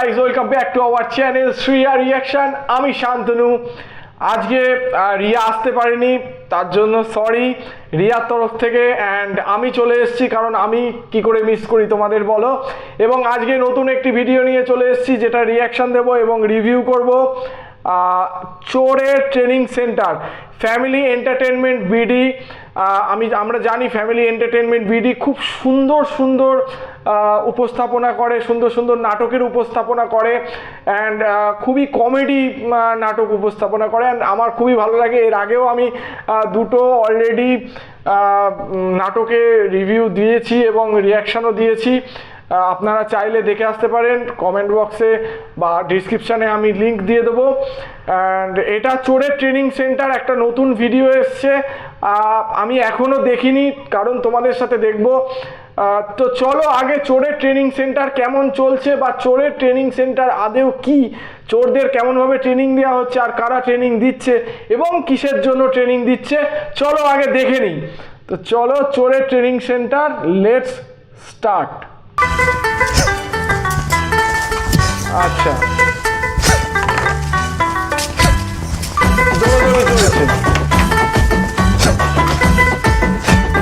Guys welcome back to our channel Shriya reaction আমি শান্তনু। আজকে রিয়া আসতে পারিনি, তার জন্য সরি রিয়ার তরফ থেকে অ্যান্ড আমি চলে এসেছি কারণ আমি কি করে মিস করি তোমাদের বলো। এবং আজকে নতুন একটি ভিডিও নিয়ে চলে এসেছি, যেটা রিয়াকশন দেব এবং রিভিউ করব। চোরের training centre family entertainment BD আমি আমরা জানি ফ্যামিলি এন্টারটেনমেন্ট বিডি খুব সুন্দর সুন্দর উপস্থাপনা করে, সুন্দর সুন্দর নাটকের উপস্থাপনা করে অ্যান্ড খুবই কমেডি নাটক উপস্থাপনা করে অ্যান্ড আমার খুবই ভালো লাগে। এর আগেও আমি দুটো অলরেডি নাটকে রিভিউ দিয়েছি এবং রিয়াকশানও দিয়েছি। আপনারা চাইলে দেখে আসতে পারেন কমেন্ট বক্সে বা ডিসক্রিপশানে আমি লিঙ্ক দিয়ে দেবো। অ্যান্ড এটা চোরের ট্রেনিং সেন্টার একটা নতুন ভিডিও এসছে। আমি এখনও দেখিনি, কারণ তোমাদের সাথে দেখব। তো চলো আগে চোরের ট্রেনিং সেন্টার কেমন চলছে বা চোরের ট্রেনিং সেন্টার আদেও কি? চোরদের কেমনভাবে ট্রেনিং দেওয়া হচ্ছে আর কারা ট্রেনিং দিচ্ছে এবং কিসের জন্য ট্রেনিং দিচ্ছে, চলো আগে দেখে নিই। তো চলো চোরের ট্রেনিং সেন্টার লেটস স্টার্ট আচ্ছা।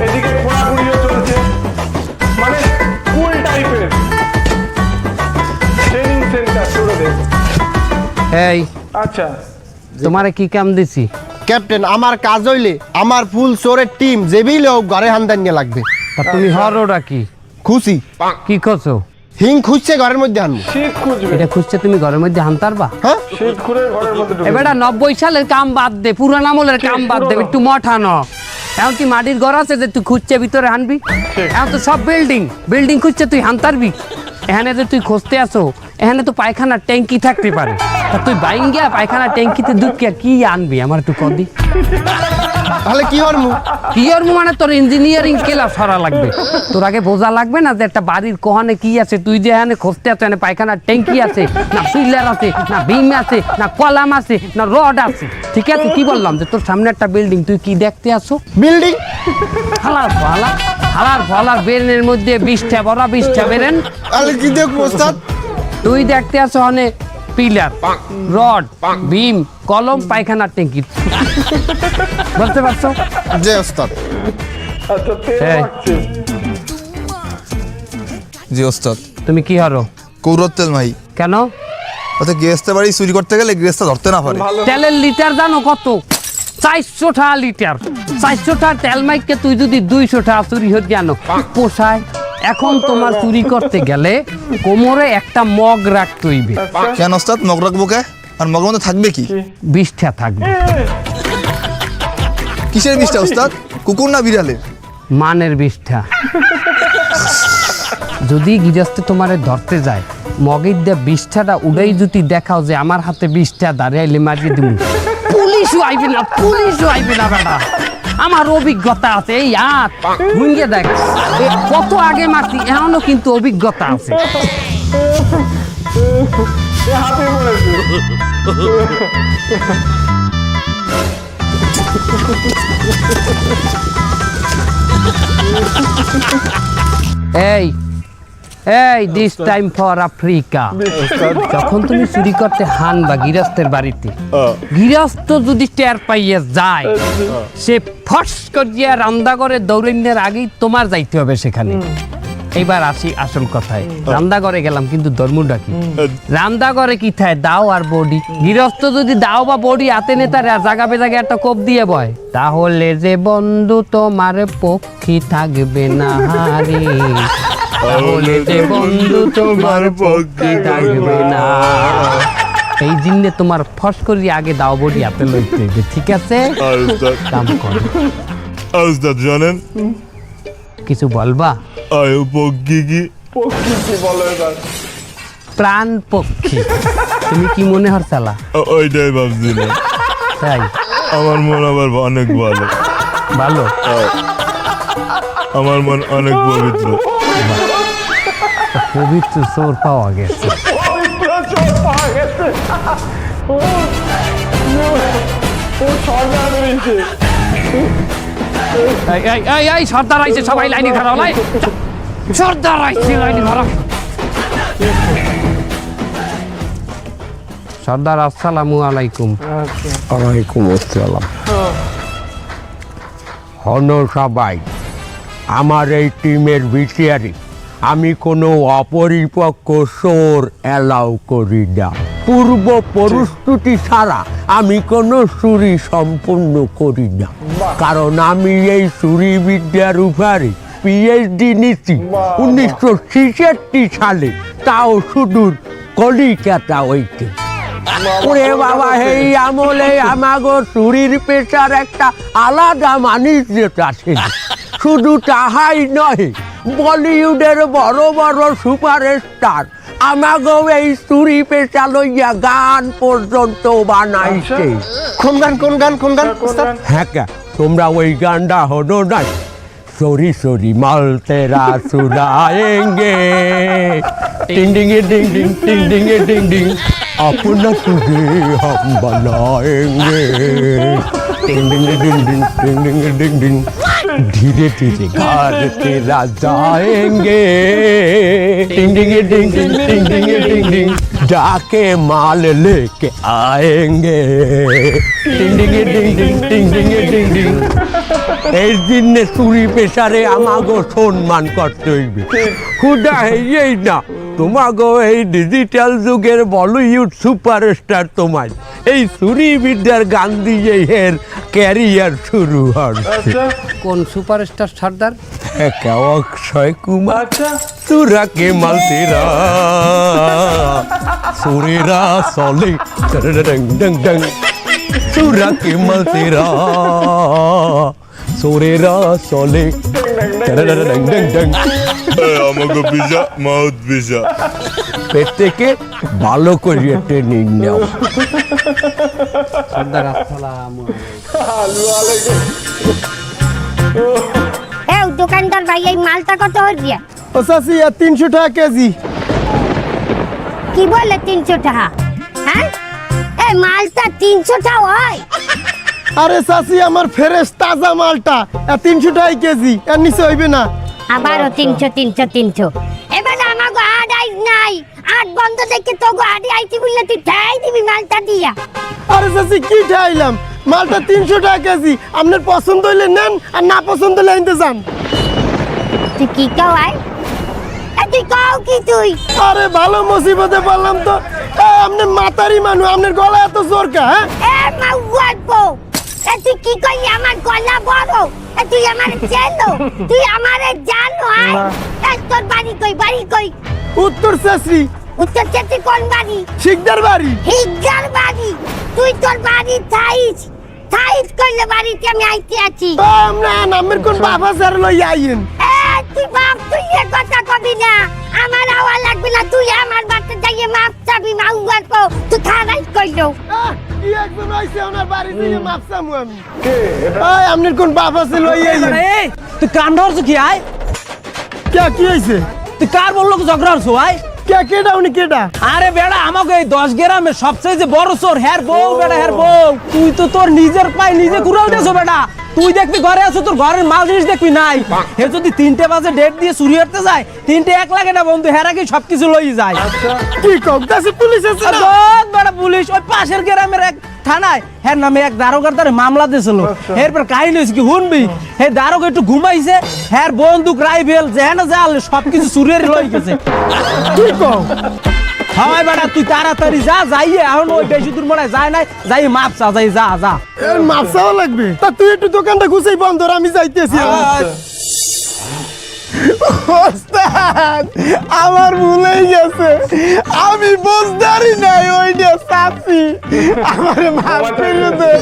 এদিকে ঘোরাঘুরিও চলছে। মানে স্কুল টাইপের ট্রেনিং সেন্টার চোরদের এই আচ্ছা। তোমারে কি কাম দিছি? ক্যাপ্টেন আমার কাজ হইলে আমার ফুল চোরের টিম যেবিল হোক ঘরে হান্দান নিয়ে লাগবে। তা তুমি হরোটা কি? খুশি? কি করছ? হিং খুঁজছে ঘরের মধ্যে আনব। শীত খুঁজবে। এটা খুঁজছে তুমি ঘরের মধ্যে হ্যাঁ? ঘরের মধ্যে ঢুকে এবারটা নব্বই সালের কাম বাদ দে পুরান আমলের কাম বাদ দে। একটু মঠানো এখন কি মাটির ঘর আছে যে তুই খুঁজছে ভিতরে আনবি। এখন তো সব বিল্ডিং বিল্ডিং খুঁজছে তুই আনতারবি এখানে যে তুই খুঁজতে আসো এখানে তো পায়খানার ট্যাঙ্কি থাকতে পারে। তা তুই বাইন গিয়া পায়খানার ট্যাঙ্কিতে দুঃখিয়া কি আনবি? আমার একটু কদি। তাহলে কি হরমু কি আর মানে তোর ইঞ্জিনিয়ারিং ক্লাস সরা লাগবে। তোর আগে বোঝা লাগবে না যে একটা বাড়ির কোহানে কি আছে তুই যে এখানে খুঁজতে আছো এখানে পায়খানার ট্যাঙ্কি আছে না পিলার আছে না বিম আছে না কলাম আছে না রড আছে। ঠিক আছে কি বললাম? যে তোর সামনে একটা বিল্ডিং তুই কি দেখতে আসো বিল্ডিং হালার ফলা হালার ফলার বেরেনের মধ্যে বিশটা বড় বিশটা বেরেন। তাহলে কি দেখব তুই দেখতে আছো অনেক পিলার রড বিম কলম পায়খানার ট্যাঙ্কি বুঝতে পারছ? যে ওস্তাদ। জি ওস্তাদ। তুমি কি হারো? কৌরত তেল মাই কেন? ওতে গেস্টে বাড়ি চুরি করতে গেলে গেস্টটা ধরতে না পারে। তেলের লিটার জানো কত? চারশো টাকা লিটার। চারশো টাকা তেল মাইককে তুই যদি দুইশো টাকা চুরি হতে জানো পোষায়। এখন তোমার চুরি করতে গেলে কোমরে একটা মগ রাখতে হইবে। কেন ওস্তাদ? মগ রাখব কে? আর মগের মধ্যে থাকবে কি? বিষ্ঠা থাকবে। কিসের বিষটা ওস্তাদ? কুকুর না বিড়ালের? মানের বিষ্ঠা যদি গিরস্তে তোমারে ধরতে যায় মগের দিয়ে বিষ্ঠাটা উড়াই যদি দেখাও যে আমার হাতে বিষ্ঠা দাঁড়াইলে মারিয়ে দিব পুলিশও আইবে না পুলিশও আইবে না বেটা আমার অভিজ্ঞতা আছে, এই হাত ভুঙ্গে দেখ। কত আগে মারছি এমনও কিন্তু অভিজ্ঞতা আছে। এই এই দিস টাইম ফর আফ্রিকা যখন তুমি চুরি করতে হান বা গৃহস্থের বাড়িতে গৃহস্থ যদি টের পাইয়ে যায় সে ফস করিয়া রান্দা করে দৌড়ানোর আগেই তোমার যাইতে হবে সেখানে। এইবার আসি আসল কথায়। রান্দা করে গেলাম কিন্তু ধর্মটা কি? রান্দা করে কি থায়? দাও আর বডি। গৃহস্থ যদি দাও বা বডি হাতে নেতা জাগা বেজাগে একটা কোপ দিয়ে বয়। তাহলে যে বন্ধু তোমার পক্ষী থাকবে না হারে। তাহলে বন্ধু তোমার পক্ষী থাকবে না। এই জিন্নে তোমার ফস করি আগে দাও বডি হাতে লইতে হইবে ঠিক আছে? কাম করো। ওস্তাদ জানেন? কিছু বলবা? আয়ু পক্ষী কি? পক্ষী কি বলো এবার? প্রাণ পক্ষী। তুমি কি মনে হরছালা ও- ওইটাই ভাবছি না। তাই? আমার মন আবার অনেক ভালো। ভালো? আমার মন অনেক পবিত্র। পবিত্র চোর পাওয়া গেছে। পবিত্র চোর পাওয়া গেছে। ও ও সর্দার রয়েছে এই এই এই এই সর্দার আইছে সবাই লাইনে খারাপ লাই। সর্দার আইছে লাইনে খারাপ সর্দার আসসালামু আলাইকুম। ওয়ালাইকুম আসসালাম। হন সবাই আমার এই টিমের ভিসিয়ারি আমি কোনো অপরিপক্ক সোর অ্যালাউ করি না। পূর্ব প্রস্তুতি ছাড়া আমি কোনো চুরি সম্পূর্ণ করি না। কারণ আমি এই চুরি বিদ্যার উপরে পিএইচডি নিচ্ছি উনিশশো ছেষট্টি সালে। তাও সুদূর কলিকাতা হইতে। ওরে বাবা এই আমলে আমাগো চুরির পেশার একটা আলাদা মানিজ্যতা ছিল। শুধু তাহাই নয় বলিউডের বড় বড় সুপার স্টার আমাকেও এই চুরি পেশা লইয়া গান পর্যন্ত বানাইছে কোন গান কোন গান কোন গান হ্যাঁ কে তোমরা ওই গানটা হলো নাই সরি সরি মাল তেরা এঙ্গে টিং ডিং ডিং ডিং টিং ডিং ডিং ডিং अपना तुझे हम बनाएंगे टिंग डिंग डिंग डिंग टिंग डिंग डिंग डिंग धीरे धीरे घर तेरा जाएंगे टिंग डिंग डिंग डिंग टिंग डिंग डिंग डिंग जाके माल लेके आएंगे टिंग डिंग डिंग डिंग टिंग डिंग डिंग डिंग এই দিনে চুরি পেশারে আমাগো সম্মান করতে হইবে খুদা হইয়েই না তোমাগো এই ডিজিটাল যুগের বলিউড সুপারস্টার তোমার এই চুরি বিদ্যার গান দিয়ে এর ক্যারিয়ার শুরু হচ্ছে কোন সুপারস্টার সর্দার অক্ষয় কুমার আচ্ছা। তুরা কে মালতেরা সুরেরা সলে ডং ডং ডং তুরা কে মালতেরা। সুরেরা সলে আমাকে পিজা মাউথ পিজা পেট থেকে ভালো করে ট্রেনিং নেও এ দোকানদার ভাই এই মালটা কত হচ্ছে ও আর তিনশো টাকা কেজি কি বলে তিনশো টাকা হ্যাঁ এই মালটা তিনশো টাকা হয় আরে চাচি আমার ফ্রেশ তাজা মালটা। তিনশো টাকা কেজি আর নিচে হইবে না। আবারও তিনশো তিনশো তিনশো। এবার আমার গো আট আইস নাই। আট বন্ধ দেখে তো গো আট আইছি বললে তুই ঠাই দিবি মালটা দিয়া। আরে চাচি কি ঠাইলাম মালটা তিনশো টাকা কেজি। আপনার পছন্দ হইলে নেন আর না পছন্দ হইলে আনতে যান। তুই কি কাও আই? এ তুই কাও কি তুই? আরে ভালো মুসিবতে পারলাম তো। এ, আপনি মাতারি মানুষ আপনার গলা এত জোর কা হ্যাঁ? এ মা গল্প। এ তুই কি কই আমার গলা বড়। তুই আমার চেনো তুই আমারে জানো এ তোর বাড়ি কই? বাড়ি কই? উত্তর চাষরি উত্তর চেতে কোন বাড়ি? শিকদার বাড়ি। হিগার বাড়ি। তুই তোর বাড়ি থাইস থাইস কইলে বাড়িতে আমি আইতে আছি। আমরা নামের কোন বাবা স্যার লই আইন তুই বাপ তুই এ কথা কবি না। আমার আওয়া লাগবে না। তুই আমার বাড়িতে যাইয়ে মাপ চাবি মাউ গল্প তুই খারাই কইলো। কি একজন আইছে ওনার বাড়ি থেকে মাপসামু আমি? ওই আপনার কোন বাবা আছে লই এই তুই কান ধরছো কি আই কে কি হইছে? তুই কার ঝগড়া কে কেডা উনি কেডা? আরে বেড়া আমাকে এই গ্রামের সবচেয়ে যে বড় চোর হ্যার বউ বেড়া হ্যার বউ। তুই তো তোর নিজের পায়ে নিজে কুড়াল দেছো বেটা তুই দেখবি ঘরে আছো তোর ঘরের মাল জিনিস দেখবি নাই। হে যদি তিনটে বাজে ডেট দিয়ে চুরি করতে যায় তিনটে এক লাগে না বন্ধু হেরা কি সবকিছু লই যায়? কি কক্তাছে পুলিশ আছে বড় পুলিশ ওই পাশের গ্রামের এক থানায় হ্যাঁ নামে এক দারোগার তার মামলা দিয়েছিল। এরপর কাহিনী হয়েছে কি শুনবি? হে দারোগা একটু ঘুমাইছে হ্যাঁ বন্দুক রাইফেল যেন জাল সবকিছু চুরিয়ে লই গেছে। কি কও। হয় বেটা তুই তাড়াতাড়ি যা যাইয়ে। এখন ওই বেশি দূর মনে যায় নাই। যাই মাপ চা যাই যা যা। এর মাপসাও লাগবে? তা তুই একটু দোকানটা গুছাই বন্ধ কর, আমি যাইতেছি। ওস্তাদ আমার ভুলেই গেছে। আমি বুঝদারি নাই ওইটা সাথী আমার করে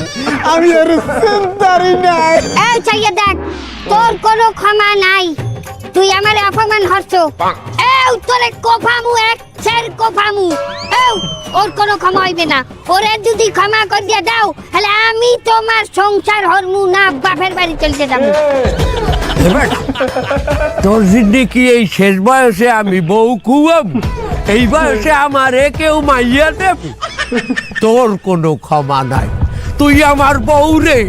আমি আর চিন্তারি নাই। এই চাইয়ে দেখ তোর কোনো ক্ষমা নাই। তুই আমার অপমান হরছো এই তোরে কোফামু, এক ছের কোফামু। এই ওর কোনো ক্ষমা হইবে না। ওরে যদি ক্ষমা করে দিয়ে দাও, তাহলে আমি তোমার সংসার হরমু না, বাপের বাড়ি চলতে যাব। তোর জিন্দিগি এই শেষ বয়সে আমি বউ খুয়াব এই বয়সে আমার কেউ মাইয়া দেব? তোর কোনো ক্ষমা নাই। তুই আমার বউ রে,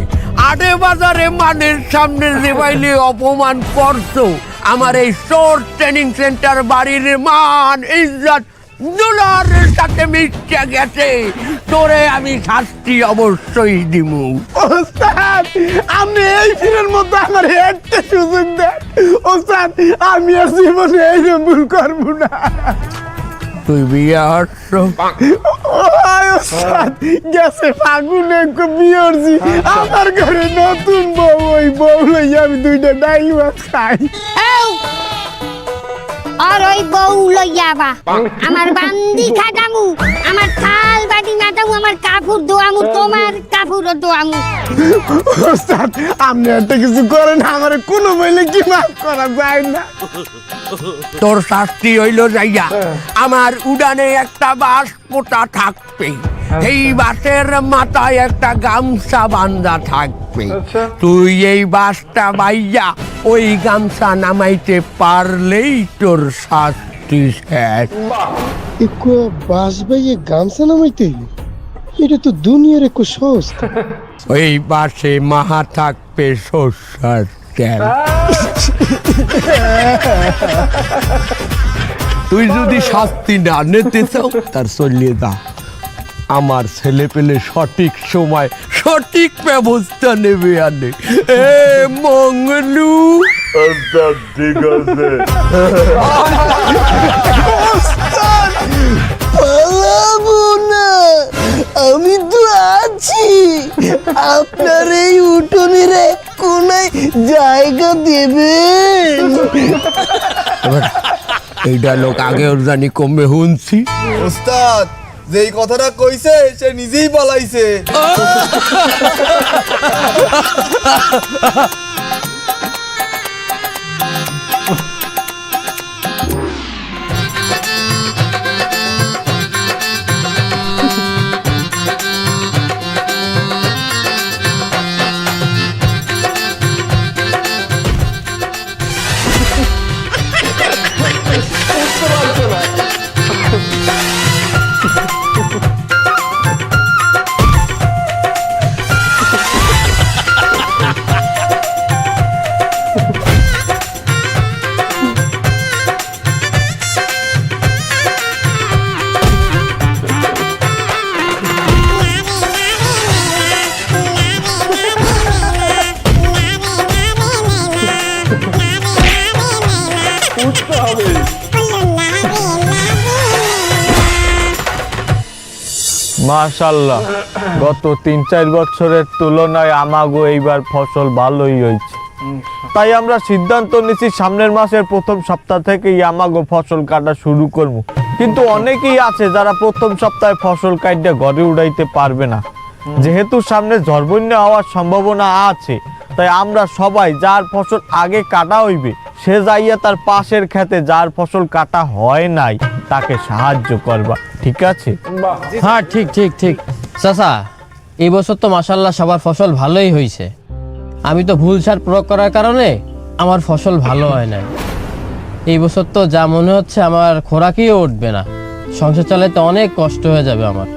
আডে বাজারে মানের সামনে দেবাইলে অপমান করছ। আমার এই শোর ট্রেনিং সেন্টার বাড়ির মান ইজ্জত দুলারের সাথে মিশে গেছে। তোরে আমি শাস্তি অবশ্যই দিমু। ওস্তাদ, আপনি এই ফিরের মধ্যে আমার একটা সুযোগ দেন। আমি আর জীবনে এই ভুল করব না। তুই বিয়ে হচ্ছ গেছে ফাগুনে বিয়রছি আমার ঘরে নতুন বউ ওই বউ লইয়া আমি দুইটা ডাইমা খাই। আর ওই বউ লইয়া বা আমার বান্দি খাটামু আমার থাল বাটি মাটামু আমার কাপড় দোয়ামু তোমার কাপড় দোয়ামু ওস্তাদ আপনি একটা কিছু করেন আমার কোনো বইলে কি মাফ করা যায় না। তোর শাস্তি হইল যাইয়া আমার উড়ানে একটা বাস পোতা থাকবে এই বাসের মাথায় একটা গামছা বান্ধা থাকবে। আচ্ছা। তুই এই বাসটা বাইয়া ওই গামছা নামাইতে পারলেই তোর শাস্তি শেষ। বাস গামছা নামাইতে এটা তো দুনিয়ার একটু সহজ। ওই বাসে মাহা থাকবে সর্ষার তেল। তুই যদি শাস্তি না নিতে চাও তার চলিয়ে যা। আমার ছেলে পেলে সঠিক সময় সঠিক ব্যবস্থা নেবে আনে। এ মঙ্গলু। ঠিক আছে পালাবো না আমি তো আছি। আপনার এই উঠোনের এক কোনায় জায়গা দেবেন। এইটা লোক আগেও জানি কমে শুনছি ওস্তাদ যেই কথাটা কইছে সে নিজেই পালাইছে মাশাল্লাহ। গত তিন চার বছরের তুলনায় আমাগো এইবার ফসল ভালোই হয়েছে। তাই আমরা সিদ্ধান্ত নিচ্ছি সামনের মাসের প্রথম সপ্তাহ থেকেই আমাগো ফসল কাটা শুরু করব। কিন্তু অনেকেই আছে যারা প্রথম সপ্তাহে ফসল কাটতে ঘরে উড়াইতে পারবে না। যেহেতু সামনে ঝড়বন্যা হওয়ার সম্ভাবনা আছে। তাই আমরা সবাই যার ফসল আগে কাটা হইবে সে যাইয়া তার পাশের খেতে যার ফসল কাটা হয় নাই তাকে সাহায্য করবা। ঠিক আছে? হ্যাঁ ঠিক ঠিক ঠিক। চাচা এই বছর তো মাসাল্লাহ সবার ফসল ভালোই হয়েছে আমি তো ভুল সার প্রয়োগ করার কারণে আমার ফসল ভালো হয় নাই। এই বছর তো যা মনে হচ্ছে আমার খোরাকিও উঠবে না। সংসার চালাইতে অনেক কষ্ট হয়ে যাবে আমার।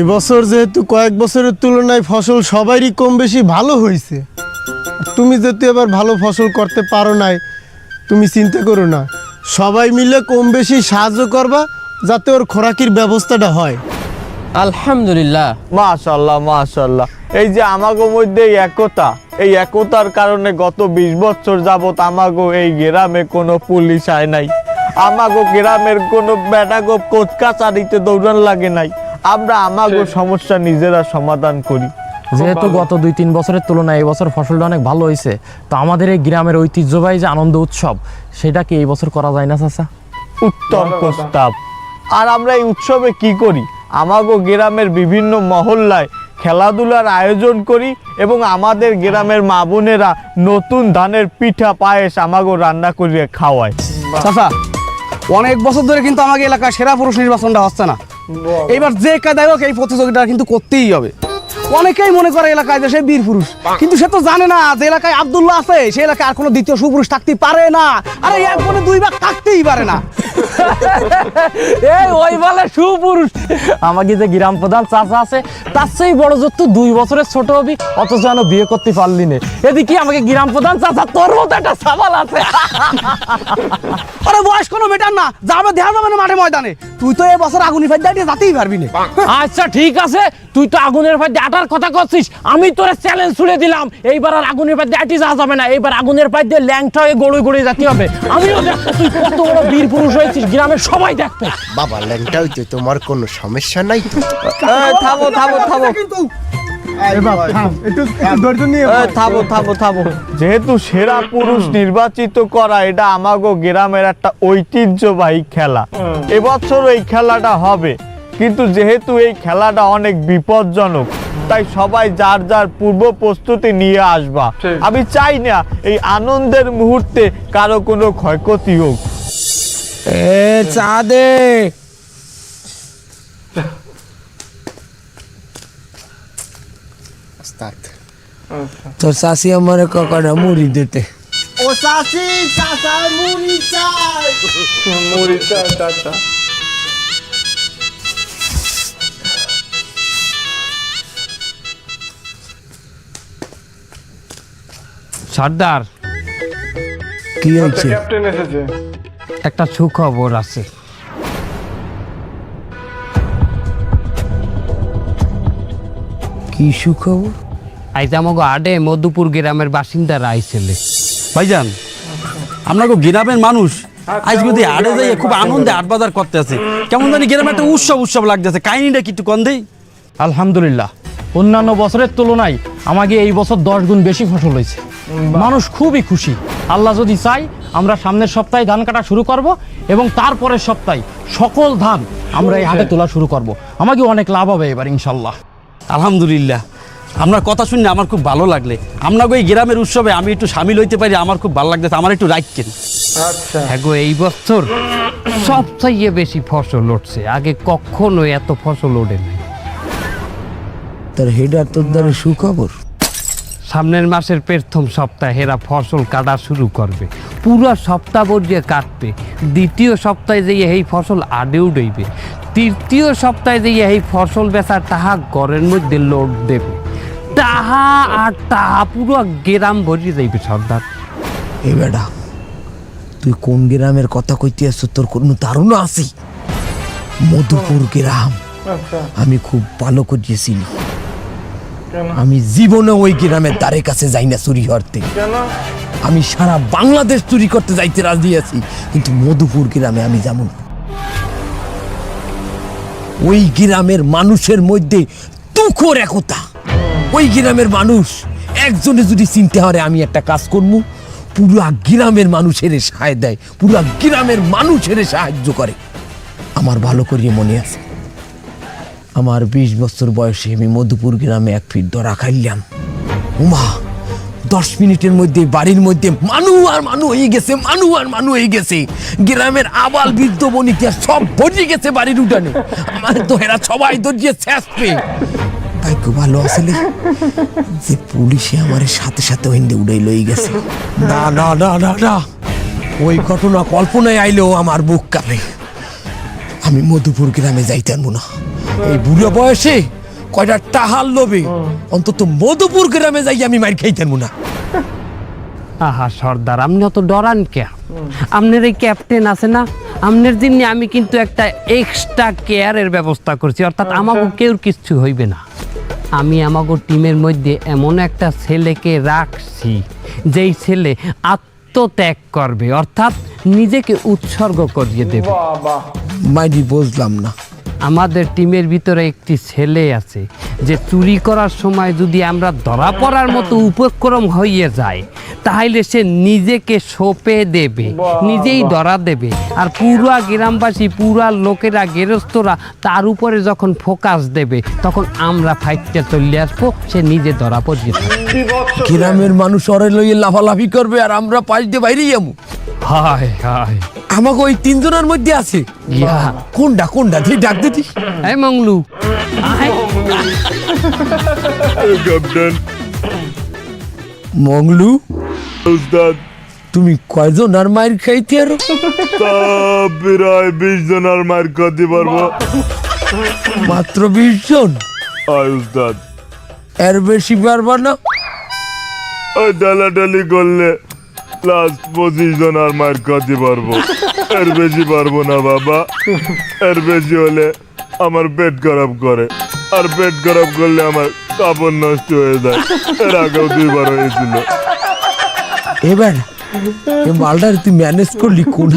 এবছর যেহেতু কয়েক বছরের তুলনায় ফসল সবারই কম বেশি ভালো হয়েছে তুমি যদি এবার ভালো ফসল করতে পারো নাই তুমি চিন্তা করো না। সবাই মিলে কম বেশি সাহায্য করবা যাতে ওর খোরাকির ব্যবস্থাটা হয়। আলহামদুলিল্লাহ। মাশাল্লাহ মাশাল্লাহ এই যে আমাগো মধ্যে এই একতা এই একতার কারণে গত বিশ বছর যাবত আমাগো এই গ্রামে কোনো পুলিশ আয় নাই। আমাগো গ্রামের কোনো বেটাগো কোচ কাচারিতে দৌড়ান লাগে নাই। আমরা আমাগো সমস্যা নিজেরা সমাধান করি। যেহেতু গত দুই তিন বছরের তুলনায় এই বছর ফসলটা অনেক ভালো হয়েছে তো আমাদের এই গ্রামের ঐতিহ্যবাহী যে আনন্দ উৎসব সেটা কি এই বছর করা যায় না চাচা? উত্তম প্রস্তাব। আর আমরা এই উৎসবে কি করি? আমাগো গ্রামের বিভিন্ন মহল্লায় খেলাধুলার আয়োজন করি এবং আমাদের গ্রামের মা বোনেরা নতুন ধানের পিঠা পায়েস আমাগো রান্না করিয়ে খাওয়ায়। চাচা অনেক বছর ধরে কিন্তু আমাকে এলাকায় সেরা পুরুষ নির্বাচনটা হচ্ছে না। এইবার যে কায়দায় হোক এই প্রতিযোগিতা কিন্তু করতেই হবে। অনেকেই মনে করে এলাকায় যে সে বীর পুরুষ। কিন্তু সে তো জানে না যে এলাকায় আব্দুল্লাহ আছে। সে এলাকায় আর কোনো দ্বিতীয় সুপুরুষ থাকতে পারে না। আরে এক দুই ভাগ থাকতেই পারে না। এই ওই বলে সুপুরুষ। আমাকে যে গ্রাম প্রধান চাচা আছে তার চেয়ে বড় যত দুই বছরের ছোট হবি অথচ যেন বিয়ে করতে পারলি না। এদিকে আমাকে গ্রাম প্রধান চাচা তোর মতো একটা সাবাল আছে। আরে বয়স কোনো মেটার না। যাবে দেখা যাবে না মাঠে ময়দানে। তুই তো এবছর আগুনের আগুনি ফাইট দিয়ে যাতেই পারবি না। আচ্ছা ঠিক আছে। তুই তো আগুনের পায়ে আটার কথা করছিস আমি তোরে চ্যালেঞ্জ ছুড়ে দিলাম। এইবার আর আগুনের পায়ে আটি যাওয়া যাবে না। এইবার আগুনের পায়ে দিয়ে ল্যাংটা হয়ে গড়ে গড়ে যেতে হবে। আমিও দেখতে তুই কত বড় বীর পুরুষ হয়েছিস গ্রামের সবাই দেখবে বাবা ল্যাংটা হইতে তোমার কোনো সমস্যা নাই থামো থামো থামো। একটু থামো থামো। থামো যেহেতু সেরা পুরুষ নির্বাচিত করা এটা আমাগো গ্রামের একটা ঐতিহ্যবাহী খেলা। এবছর এই খেলাটা হবে। কিন্তু যেহেতু এই খেলাটা অনেক বিপজ্জনক তাই সবাই যার যার পূর্ব প্রস্তুতি নিয়ে আসবা। আমি চাই না এই আনন্দের মুহূর্তে কারও কোনো ক্ষয়ক্ষতি হোক। এ চা দে তোর শাশি আমার কখনো মুড়ি দিতে। ও চাচি চাচা মুড়ি চাই। মুড়ি চা চা চা সর্দার। কি হয়েছে? ক্যাপ্টেন এসেছে। একটা সুখবর আছে। কি সুখবর? আইজ আমাকে আডে মধুপুর গ্রামের বাসিন্দারা আইছিলে। ভাইজান আপনাকে গ্রামের মানুষ আজ যদি আড়ে যাই খুব আনন্দে আট বাজার করতে আছে কেমন জানি গ্রামে একটা উৎসব উৎসব লাগতেছে। কাহিনীটা কি একটু কন দেই? আলহামদুলিল্লাহ অন্যান্য বছরের তুলনায় আমাকে এই বছর দশ গুণ বেশি ফসল হয়েছে। মানুষ খুবই খুশি। আল্লাহ যদি চাই আমরা সামনের সপ্তাহে ধান কাটা শুরু করব এবং তারপরের সপ্তাহে সকল ধান আমরা এই হাটে তোলা শুরু করব। আমাকে অনেক লাভ হবে এবার ইনশাল্লাহ। আলহামদুলিল্লাহ। আপনার কথা শুনে আমার খুব ভালো লাগলে। আপনাকে ওই গ্রামের উৎসবে আমি একটু সামিল হইতে পারি আমার খুব ভালো লাগতেছে আমার একটু রাখছেন আচ্ছা। হ্যাঁ গো, এই বছর সবচেয়ে বেশি ফসল উঠছে। আগে কখনো এত ফসল ওঠে নাই। তোর হেডার তোর দ্বারা সুখবর? সামনের মাসের প্রথম সপ্তাহে এরা ফসল কাটা শুরু করবে। পুরো সপ্তাহ বর্জিয়ে কাটবে। দ্বিতীয় সপ্তাহে যে এই ফসল আডে উঠইবে। তৃতীয় সপ্তাহে যে এই ফসল বেচার তাহা ঘরের মধ্যে লোড দেবে। তাহা আর তাহা পুরো গ্রাম ভরিয়ে যাইবে সর্দার। এ বেটা তুই কোন গ্রামের কথা কইতে আসছো? তোর কোনো ধারণা আছে? মধুপুর গ্রাম। আচ্ছা। আমি খুব ভালো কেন? আমি জীবনে ওই গ্রামের দ্বারে কাছে যাই না চুরি করতে আমি সারা বাংলাদেশ চুরি করতে যাইতে রাজি আছি কিন্তু মধুপুর গ্রামে আমি যাব না। ওই গ্রামের মানুষের মধ্যে তুখোর একতা। ওই গ্রামের মানুষ। একজনে যদি চিনতে হারে আমি একটা কাজ করব, পুরা গ্রামের মানুষের সাহায্য দেয়, পুরা গ্রামের মানুষের সাহায্য করে। আমার ভালো করিয়ে মনে আছে। আমার বিশ বছর বয়সে আমি মধুপুর গ্রামে এক ফিট ধরা খাইলাম। উমা, দশ মিনিটের মধ্যে, বাড়ির মধ্যে মানু আর মানু হয়ে গেছে, মানু আর মানু হয়ে গেছে। গ্রামের আবাল বৃদ্ধ বনিতা সব ভরে গেছে বাড়ির উঠানে। আমার তো হেরা সবাই দরিয়ে শেষ পেয়ে ভাগ্য ভালো আসলে যে পুলিশে আমার সাথে সাথে ওইন্দে উড়াই লই গেছে। না না না না না। ওই ঘটনা কল্পনায় আইলেও আমার বুক কাঁপে। আমি মধুপুর গ্রামে যাইতাম না। এই বুড়ো বয়সে কয়টা টাহার লোভে অন্তত মধুপুর গ্রামে যাই আমি মার খাইতাম না। আহা সর্দার আপনি অত ডরান কে? আপনার এই ক্যাপ্টেন আছে না? আপনার জন্য আমি কিন্তু একটা এক্সট্রা কেয়ারের ব্যবস্থা করছি অর্থাৎ আমাকে কেউ কিচ্ছু হইবে না। আমি আমাগো টিমের মধ্যে এমন একটা ছেলেকে রাখছি যেই ছেলে আত্মত্যাগ করবে অর্থাৎ নিজেকে উৎসর্গ করিয়ে দেবে। বাহ বাহ বুঝলাম না। আমাদের টিমের ভিতরে একটি ছেলে আছে যে চুরি করার সময় যদি আমরা ধরা পড়ার মতো উপক্রম হইয়ে যায় তাহলে সে নিজেকে সঁপে দেবে নিজেই ধরা দেবে। আর পুরা গ্রামবাসী পুরা লোকেরা গেরস্তরা তার উপরে যখন ফোকাস দেবে তখন আমরা ফাইটটা চলে আসব সে নিজে ধরা। বিভৎস গ্রামের মানুষ অরে লইয়ে লাফালাফি করবে আর আমরা পাশ দিয়ে বাইরে যাব। হায় হায়। আমাকে ওই তিনজনের মধ্যে আছে। কোনটা কোনটা তুই ডাক দিতি এই মংলু মংলু তুমি কয়জন আর মায়ের খাইতে আরও? তা প্রায় বিশ জনের মার খাতে পারব। মাত্র বিশ জন এর বেশি পারবা না। ওই ডালাডালি করলে। লাস্ট পঁচিশ আর মার খাতে পারব। এর বেশি পারব না বাবা। এর বেশি হলে আমার পেট খারাপ করে। আর পেট খারাপ করলে আমার কাপড় নষ্ট হয়ে যায়। এর আগেও দুইবার হয়েছিল। এবার এ মালটার তুই ম্যানেজ করলি কোন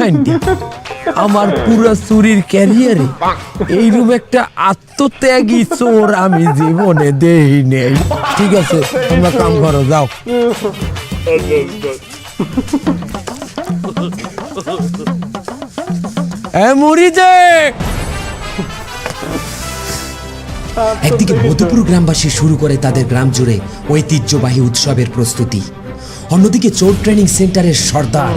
আমার পুরো চুরির ক্যারিয়ারে এইরকম একটা আত্মত্যাগী চোর আমি জীবনে দেই নেই ঠিক আছে তোমরা কাম করো যাও। একদিকে মধুপুর গ্রামবাসী শুরু করে তাদের গ্রাম জুড়ে ঐতিহ্যবাহী উৎসবের প্রস্তুতি। অন্যদিকে চোর ট্রেনিং সেন্টারের সর্দার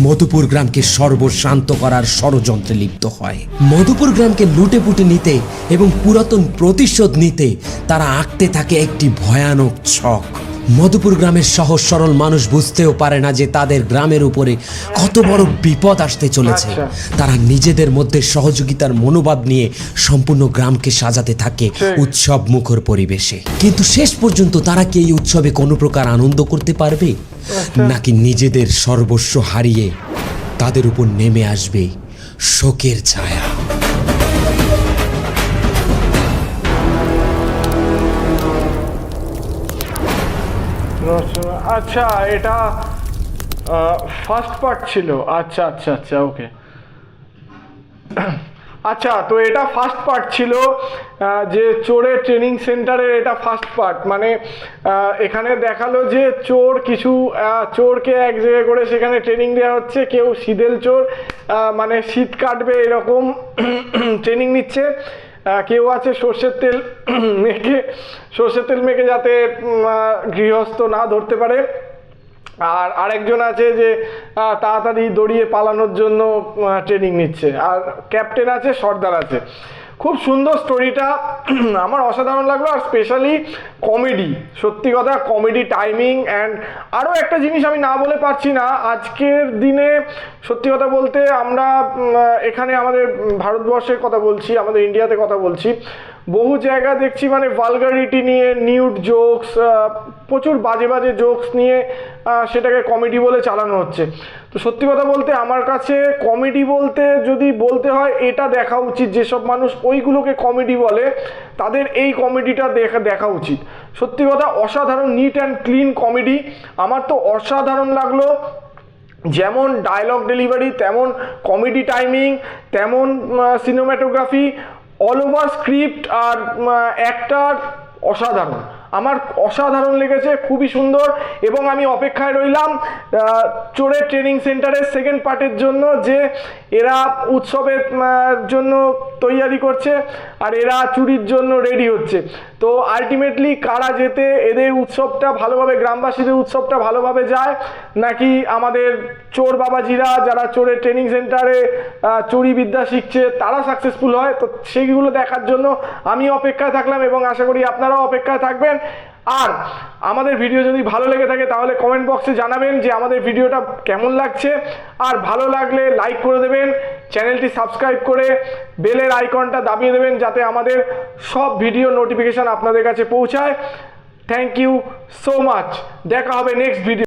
মধুপুর গ্রামকে সর্বশান্ত করার ষড়যন্ত্রে লিপ্ত হয়। মধুপুর গ্রামকে লুটে পুটে নিতে এবং পুরাতন প্রতিশোধ নিতে তারা আঁকতে থাকে একটি ভয়ানক ছক। মধুপুর গ্রামের সহজ সরল মানুষ বুঝতেও পারে না যে তাদের গ্রামের উপরে কত বড় বিপদ আসতে চলেছে। আচ্ছা। তারা নিজেদের মধ্যে সহযোগিতার মনোভাব নিয়ে সম্পূর্ণ গ্রামকে সাজাতে থাকে উৎসব মুখর পরিবেশে। কিন্তু শেষ পর্যন্ত তারা কি এই উৎসবে কোনো প্রকার আনন্দ করতে পারবে? নাকি নিজেদের সর্বস্ব হারিয়ে তাদের উপর নেমে আসবে শোকের ছায়া? আচ্ছা এটা ফার্স্ট পার্ট ছিল। আচ্ছা আচ্ছা আচ্ছা ওকে আচ্ছা তো এটা ফার্স্ট পার্ট ছিল যে চোরের ট্রেনিং সেন্টারের এটা ফার্স্ট পার্ট মানে এখানে দেখাল যে চোর কিছু চোরকে এক জায়গায় করে সেখানে ট্রেনিং দেওয়া হচ্ছে। কেউ শীতেল চোর মানে শীত কাটবে এরকম ট্রেনিং নিচ্ছে। কেউ আছে সর্ষের তেল মেখে, সর্ষের তেল মেখে যাতে গৃহস্থ না ধরতে পারে। আর আরেকজন আছে যে তাড়াতাড়ি দড়িয়ে পালানোর জন্য ট্রেনিং নিচ্ছে। আর ক্যাপ্টেন আছে, সর্দার আছে। খুব সুন্দর স্টোরিটা আমার অসাধারণ লাগল আর স্পেশালি কমেডি সত্যি কথা কমেডি টাইমিং অ্যান্ড আরও একটা জিনিস আমি না বলে পারছি না, আজকের দিনে সত্যি কথা বলতে আমরা এখানে আমাদের ভারতবর্ষের কথা বলছি, আমাদের ইন্ডিয়াতে কথা বলছি বহু জায়গা দেখছি মানে ভালগারিটি নিয়ে নিউড জোকস প্রচুর বাজে বাজে জোকস নিয়ে সেটাকে কমেডি বলে চালানো হচ্ছে। তো সত্যি কথা বলতে আমার কাছে কমেডি বলতে যদি বলতে হয়, এটা দেখা উচিত। যেসব মানুষ ওইগুলোকে কমেডি বলে, তাদের এই কমেডিটা দেখা দেখা উচিত। সত্যি কথা, অসাধারণ নিট অ্যান্ড ক্লিন কমেডি আমার তো অসাধারণ লাগল যেমন ডায়লগ ডেলিভারি তেমন কমেডি টাইমিং তেমন সিনেমাটোগ্রাফি অল ওভার স্ক্রিপ্ট আর অ্যাক্টার অসাধারণ। আমার অসাধারণ লেগেছে, খুবই সুন্দর, এবং আমি অপেক্ষায় রইলাম চোরের ট্রেনিং সেন্টারের সেকেন্ড পার্টের জন্য, যে এরা উৎসবের জন্য তৈয়ারি করছে, আর এরা চুরির জন্য রেডি হচ্ছে। তো আলটিমেটলি কারা যেতে, এদের উৎসবটা ভালোভাবে, গ্রামবাসীদের উৎসবটা ভালোভাবে যায়, নাকি আমাদের চোর বাবাজিরা যারা চোরের ট্রেনিং সেন্টারে চুরি বিদ্যা শিখছে, তারা সাকসেসফুল হয়? তো সেইগুলো দেখার জন্য আমি অপেক্ষায় থাকলাম এবং আশা করি আপনারাও অপেক্ষায় থাকবেন। আর আমাদের ভিডিও যদি ভালো লেগে থাকে তাহলে কমেন্ট বক্সে জানাবেন যে আমাদের ভিডিওটা কেমন লাগছে। আর ভালো লাগলে লাইক করে দেবেন চ্যানেলটি সাবস্ক্রাইব করে বেলের আইকনটা দাবিয়ে দেবেন যাতে আমাদের সব ভিডিও নোটিফিকেশান আপনাদের কাছে পৌঁছায়। থ্যাংক ইউ সো মাচ দেখা হবে নেক্সট ভিডিও